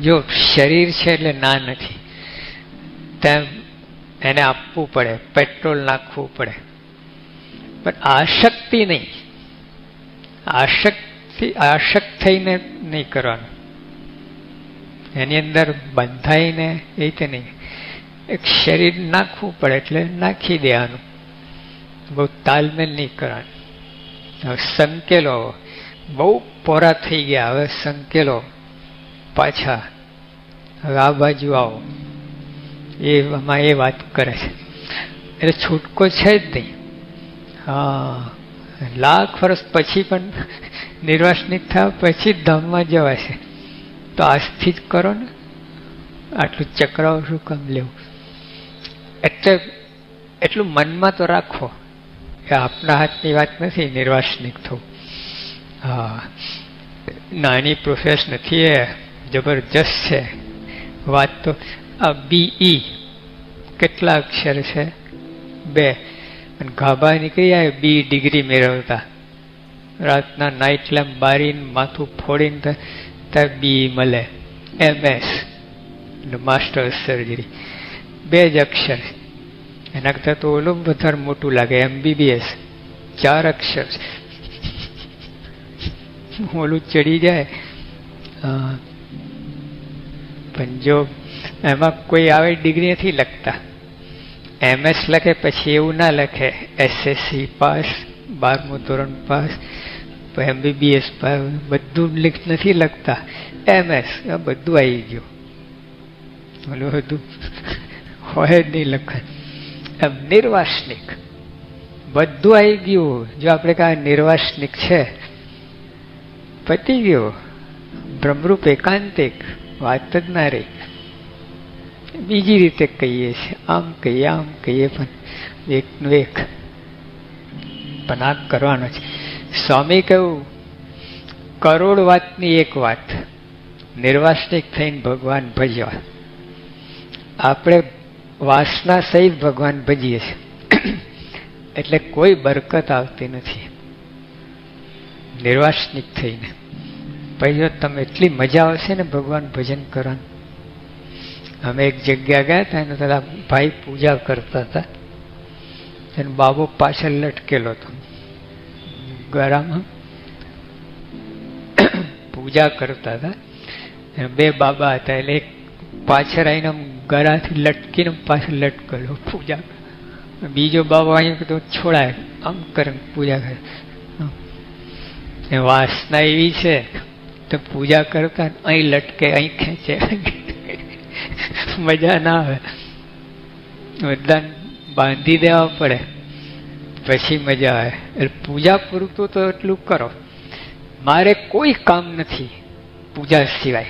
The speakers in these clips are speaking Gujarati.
જો શરીર છે એટલે ના નથી. તેમ એને આપવું પડે, પેટ્રોલ નાખવું પડે. પણ આશક્તિ નહીં. આશક્તિ, આશક્ત થઈને નહીં કરવાનું. એની અંદર બંધાઈને એ રીતે નહીં. એક શરીર નાખવું પડે એટલે નાખી દેવાનું. બહુ તાલમેલ નહીં કરવાનું. હવે સંકેલો. બહુ પોરા થઈ ગયા. હવે સંકેલો. પાછા હવે આ બાજુ આવો. એમાં એ વાત કરે છે. એટલે છૂટકો છે જ નહીં. હા, લાખ વર્ષ પછી પણ નિર્વાસનિક થયા પછી જ જવાય છે. તો આજથી જ કરો ને. આટલું ચક્રાવ શું કામ લેવું? એટલે એટલું મનમાં તો રાખો કે આપણા હાથની વાત નથી, નિર્વાસનિક થવું. હા, નાની પ્રોસેસ નથી એ. જબરજસ્ત છે. વાત તો આ બીઈ કેટલા અક્ષર છે? બે. અને ગાભા નીકળી આવે બી ડિગ્રી મેળવતા. રાતના નાઇટ લેમ્પ બારીને માથું ફોડીને ત્યાં બી મળે. એમએસ માસ્ટર સર્જરી બે જ અક્ષર. એના કરતાં તો ઓલું વધારે મોટું લાગે. એમબીબીએસ ચાર અક્ષર. ઓલું ચડી જાય. પણ જો એમાં કોઈ આવે ડિગ્રી નથી લખતા. એમએસ લખે પછી એવું ના લખે. એસએસસી પાસ, બારમું ધોરણ પાસ એમબીબીએસ પાસ, બધું નથી લખતા. એમએસ બધું આવી ગયું. ઓલું બધું હોય જ નહીં લખાય એમ નિર્વાસનિક. બધું આવી ગયું. જો આપણે કાંઈ નિર્વાસનિક છે, પતી ગયો. બ્રહ્મરૂપ એકાંતિક. વાત જ ના રહી. બીજી રીતે કહીએ છીએ, આમ કહીએ આમ કહીએ, પણ એકનું એક પણ આ કરવાનો છે. સ્વામી કહ્યું, કરોડ વાતની એક વાત નિર્વાસનિક થઈને ભગવાન ભજવા. આપણે વાસના સહિત ભગવાન ભજીએ છીએ. એટલે કોઈ બરકત આવતી નથી. નિર્વાસનિક થઈને. પછી તમે એટલી મજા આવશે ને ભગવાન ભજન કરવાનું. અમે એક જગ્યા ગયા હતા એને પેલા ભાઈ પૂજા કરતા હતા એનો બાબો પાછળ લટકેલો હતો. ગળામાં પૂજા કરતા હતા બે બાબા હતા, એટલે એક પાછળ આવીને ગળાથી લટકીને પાછળ લટકેલો પૂજા બીજો બાબો અહીંયા તો છોડાય, આમ કરે, પૂજા કરે. વાસના એવી છે. તો પૂજા કરતા અહીં લટકે, અહીં ખેંચે. મજા ના આવે. બધાને બાંધી દેવા પડે. પછી મજા આવે. એટલે પૂજા પૂરતું તો એટલું કરો. મારે કોઈ કામ નથી પૂજા સિવાય.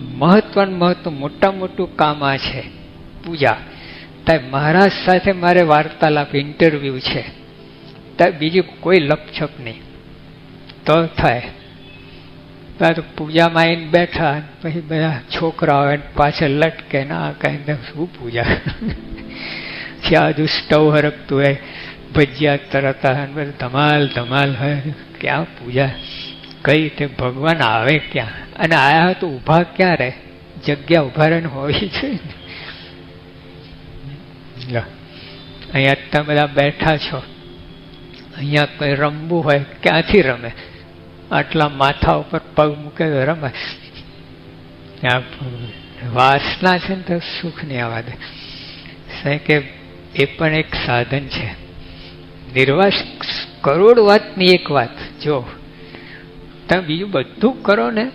મહત્વનું મહત્વ મોટા મોટું કામ આ છે પૂજા. ત્યાં મહારાજ સાથે મારે વાર્તાલાપ ઇન્ટરવ્યૂ છે. ત્યાં બીજું કોઈ લપછપ નહીં. તો થાય. તો પૂજામાં આવીને બેઠા પછી બધા છોકરાઓ પાછળ લટકે ના કઈ શું પૂજા? ત્યાં હજુ સ્ટવ હરકતું હોય, ભજીયા તરતા ધમાલ ધમાલ હોય, ક્યાં પૂજા? કઈ રીતે? ભગવાન આવે ક્યાં? અને આયા તો ઊભા ક્યાં રહે? જગ્યા ઊભા રહે હોવી છે અહીંયા તમે બધા બેઠા છો. અહીંયા કોઈ રમવું હોય, ક્યાંથી રમે? આટલા માથા ઉપર પગ મૂકે તો રમે. વાસના છે ને તો સુખ નહીં આવવા દે. કે એ પણ એક સાધન છે. નિર્વાસ કરોડ વાતની એક વાત. જો, તમે બીજું બધું કરો ને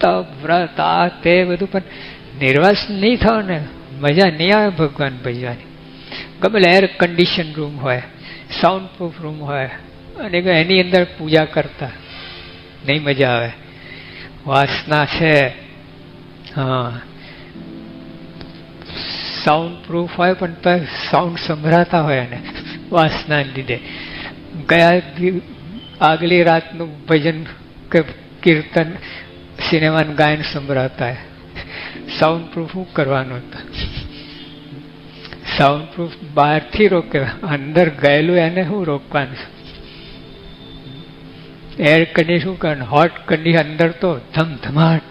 તપ વ્રત, આ તે બધું પણ નિર્વાસ નહીં થાવ ને, મજા નહીં આવે ભગવાન ભજવાની. ગમે એર કન્ડિશન રૂમ હોય સાઉન્ડ પ્રૂફ રૂમ હોય, અને એની અંદર પૂજા કરતા. નહીં મજા આવે. વાસના છે. હા. સાઉન્ડ પ્રૂફ હોય પણ સાઉન્ડ સંભળાતા હોય એને, વાસના લીધે. ગયા આગલી રાતનું ભજન કે કીર્તન, સિનેમાનું ગાયન સંભળાતા હોય સાઉન્ડ પ્રૂફ શું કરવાનું હતું? સાઉન્ડ પ્રૂફ બહારથી રોકે, અંદર ગયેલું એને શું રોકવાનું એર કન્ડિશન કરવાનું હોટ કન્ડિશન અંદર તો ધમધમાટ.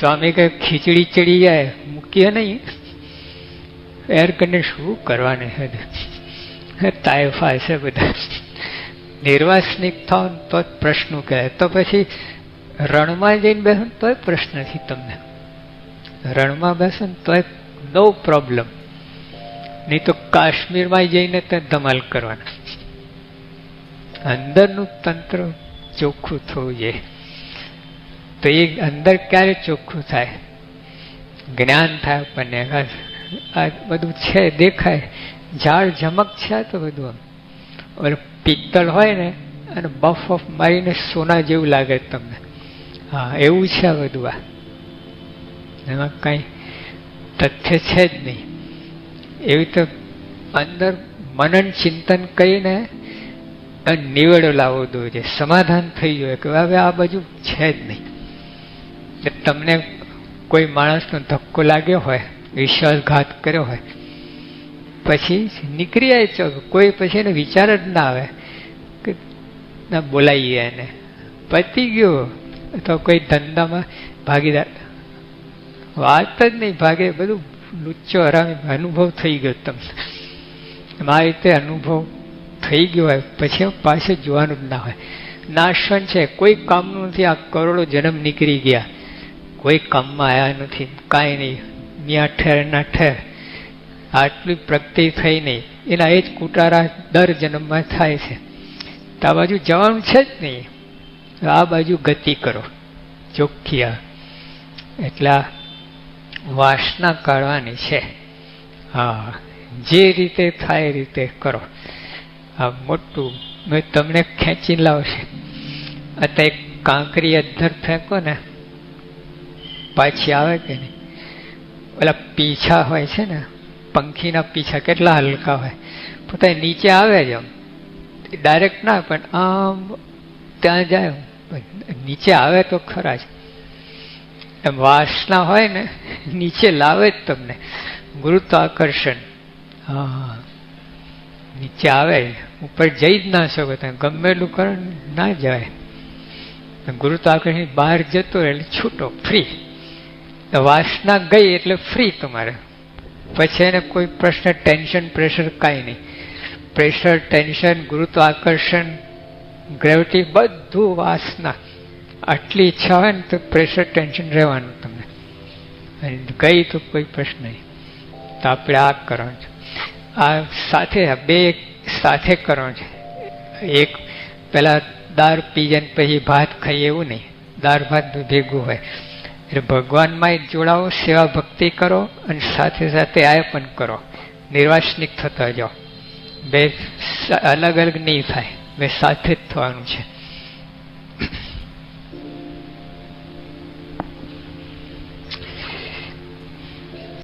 સ્વામી કહે, ખીચડી ચડી જાય, મૂકીએ નહીં. એર કન્ડિશન શું કરવાની હે, તાયફા છે બધા. નિર્વાસનિક થાવ તો જ પ્રશ્ન કહે તો પછી રણમાં જઈને બેસો તોય પ્રશ્ન નથી તમને. રણમાં બેસો ને તોય નો પ્રોબ્લેમ નહીં તો કાશ્મીરમાં જઈને ત્યાં ધમાલ કરવાના. અંદરનું તંત્ર ચોખ્ખું થવું જોઈએ. તો એ અંદર ક્યારે ચોખ્ખું થાય? જ્ઞાન થાય આપણને. આ બધું છે, દેખાય. ઝાડ ઝમક છે તો બધું આમ. પિત્તળ હોય ને, અને બફ ઓફ મારીને સોના જેવું લાગે તમને. હા, એવું છે બધું આ. એમાં કઈ તથ્ય છે જ નહીં. એવી તો અંદર મનન ચિંતન કરીને નિવેડો લાવવો જોઈએ સમાધાન થઈ જાય કે હવે આ બાજુ છે જ નહીં. તમને કોઈ માણસનો ધક્કો લાગ્યો હોય, વિશ્વાસઘાત કર્યો હોય, પછી નીકળી આવે છો. કોઈ પછી એને વિચાર જ ના આવે કે ના બોલાવીએ એને. પતી ગયો. તો કોઈ ધંધામાં ભાગીદાર વાત જ નહીં ભાગે. બધું લુચ્ચો હરામી અનુભવ થઈ ગયો તમને. આ રીતે અનુભવ થઈ ગયો હોય, પછી પાસે જોવાનું જ ના હોય. નાશન છે, કોઈ કામનું નથી, આ કરોડો જન્મ નીકળી ગયા. કોઈ કામમાં આવ્યા નથી, કાંઈ નહીં. ત્યાં ઠેર ના ઠેર. આટલી પ્રગતિ થઈ નહીં. એના એ જ કુટારા દર જન્મમાં થાય છે. તો આ બાજુ જવાનું છે જ નહીં. આ બાજુ ગતિ કરો. ચોખ્ખીયા એટલા વાસના કાઢવાની છે. હા, જે રીતે થાય એ રીતે કરો. આ મોટું, મેં તમને ખેંચી લાવશે. અત્યારે એક કાંકરી અધર ફેંકો ને, પાછી આવે કે નહીં? ઓલા પીછા હોય છે ને, પંખીના પીછા કેટલા હલકા હોય. પોતા નીચે આવે જ આમ. ડાયરેક્ટ ના પણ આમ ત્યાં જાય નીચે આવે તો ખરા જ. એમ વાસના હોય ને, નીચે લાવે જ તમને. ગુરુત્વાકર્ષણ. હા. નીચે આવે, ઉપર જઈ જ ના શકો, તમે ગમે એટલું કરો ના જાય ગુરુત્વાકર્ષણ બહાર જતો એટલે છૂટો ફ્રી વાસના ગઈ એટલે ફ્રી તમારે. પછી એને કોઈ પ્રશ્ન ટેન્શન પ્રેશર કાંઈ નહીં. પ્રેશર ટેન્શન ગુરુત્વ આકર્ષણ ગ્રેવિટી બધું વાસના. આટલી ઈચ્છા હોય ને તો પ્રેશર ટેન્શન રહેવાનું તમને. ગઈ તો કોઈ પ્રશ્ન નહીં. તો આપણે આ કરવાનું છે. આ સાથે બે સાથે કરવાનું છે. એક પેલા દાળ પીજન પછી ભાત ખાઈએ એવું નહીં. દાળ ભાત ભેગું હોય. એટલે ભગવાનમાં જોડાવો સેવા ભક્તિ કરો અને સાથે સાથે આ પણ કરો. નિર્વાસનિક થતા જાઓ. બે અલગ અલગ નહીં થાય. બે સાથે જ થવાનું છે.